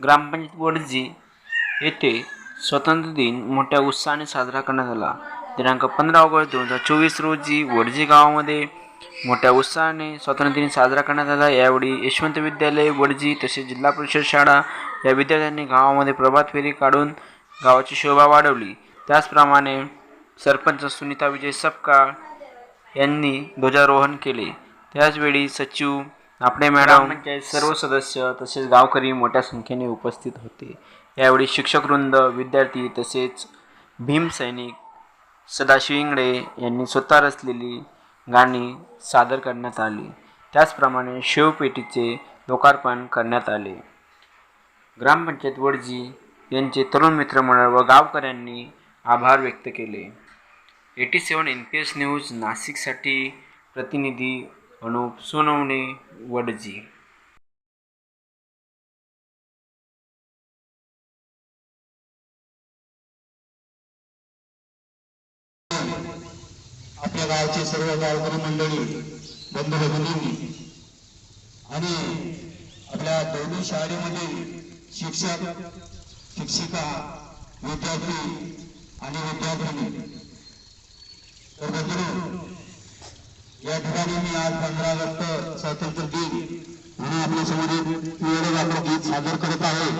ग्रामपंचायत वडजी येथे स्वतंत्र दिन मोठ्या उत्साहाने साजरा करण्यात आला. दिनांक पंधरा ऑगस्ट दोन हजार चोवीस रोजी वडजी गावामध्ये मोठ्या उत्साहाने स्वातंत्र्य दिन साजरा करण्यात आला. यावेळी यशवंत विद्यालय वडजी तसेच जिल्हा परिषद शाळा या विद्यार्थ्यांनी गावामध्ये प्रभात फेरी काढून गावाची शोभा वाढवली. त्याचप्रमाणे सरपंच सुनीता विजय सपकाळ यांनी ध्वजारोहण केले. त्याचवेळी सचिव आपले मॅडम. पंचायत सर्व सदस्य तसेच गावकरी मोठ्या संख्येने उपस्थित होते. यावेळी शिक्षकवृंद विद्यार्थी तसेच भीम सैनिक सदाशिव इंगळे यांनी स्वतः रचलेली गाणी सादर करण्यात आली. त्याचप्रमाणे शिवपेटीचे लोकार्पण करण्यात आले. ग्रामपंचायत वडजी यांचे तरुण मित्रमंडळ व गावकऱ्यांनी आभार व्यक्त केले. Eighty seven N P S news नाशिकसाठी प्रतिनिधी अनुप सोनवणे वडजी आपल्या गावची सर्व गावकरी मंडळी बंधू भगिनींनी आणि आपल्या दोन्ही शाळेमध्ये शिक्षक शिक्षिका विद्यार्थी आणि विद्यार्थिनी तर बंधू या ठिकाणी मी आज पंधरा ऑगस्ट स्वातंत्र्य दिन म्हणून आपल्यासमोर एक वेळेवाकडे गीत सादर करत आहे.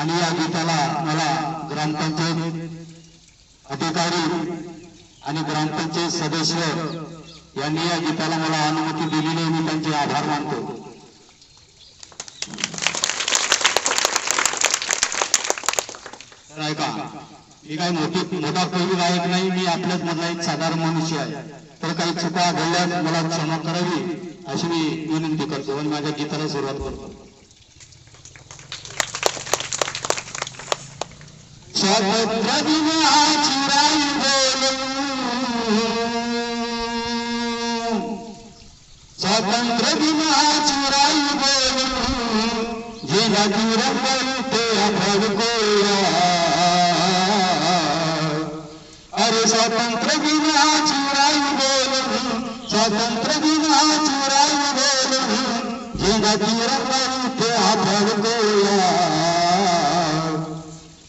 आणि या गीताला मला ग्रामपंचायत अधिकारी आणि ग्रामपंचायत सदस्य यांनी या गीताला मला अनुमती दिलेली आहे मी त्यांचे आभार मानतो. ऐका मी काय मोठी मोठा कवी गायक नाही मी आपल्याच मधला एक साधारण मनुष्य आहे. काही चुका घडल्यास मला क्षमा करावी अशी मी विनंती करतो आणि माझ्या गीताला सुरुवात करतो. स्वातंत्र्य दिनाची राई बोलू स्वातंत्र्य दिनाची राई बोलू जेला अरे स्वातंत्र्य दिनाची बोलू दिनाची राई बोलू जेला रंगल ते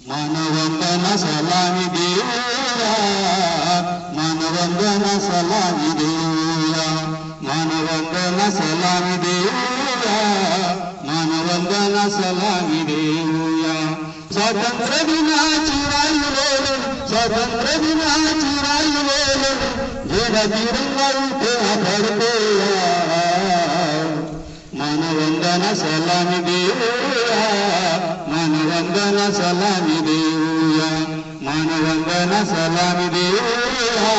मानवंदना सलामी देऊया मानवंदना सलामी देऊया मानवंदना सलामी देऊया मानवंदना सलामी देऊया स्वातंत्र्य दिनाची राई बोलून स्वातंत्र्य दिनाची राई बोलून जेव्हा मानवंदन सलामी देऊया मानवंदन सलामी देऊया मानवंदन सलामी देऊया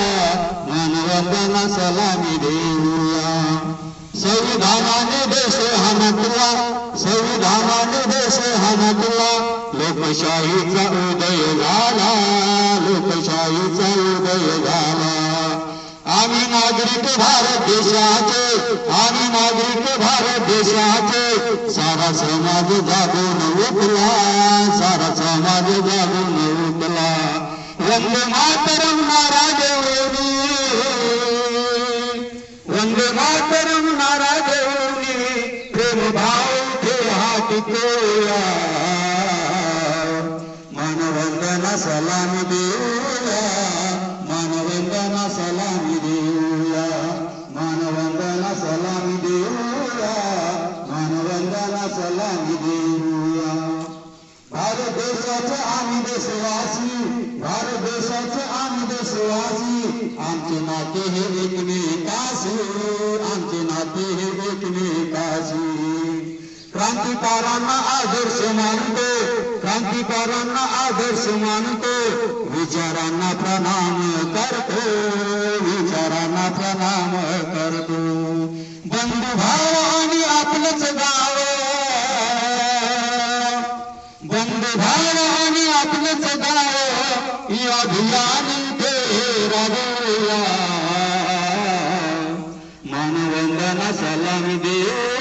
मानवंदन सलामी देऊया संविधानाने देश हा संविधानाने देश हा लोकशाहीचा उदय झाला लोकशाहीचा उदय झाला. आम्ही नागरिक भारत देशाचे आम्ही नागरिक भारत देशाचे सारा समाज जागून उठला सारा समाज जागून उठला. वंदे मातरम नारा देवणी वंदे मातरम नारा देवणी प्रेम भाव ते हात कोया मानवंदन सलामी देऊ देशाचे आम्ही देशवासी भारत देशाचे आम्ही देशवासी. आमचे नाते हे एकमेकाशी आमचे नाते हे एकमेकाशी. क्रांतिकारांना आदर्श मानतो क्रांतिकारांना आदर्श मानतो. विचारांना प्रणाम करतो विचारांना प्रणाम करतो. बंधुभाव राबवूया मानवंदना सलामी देऊ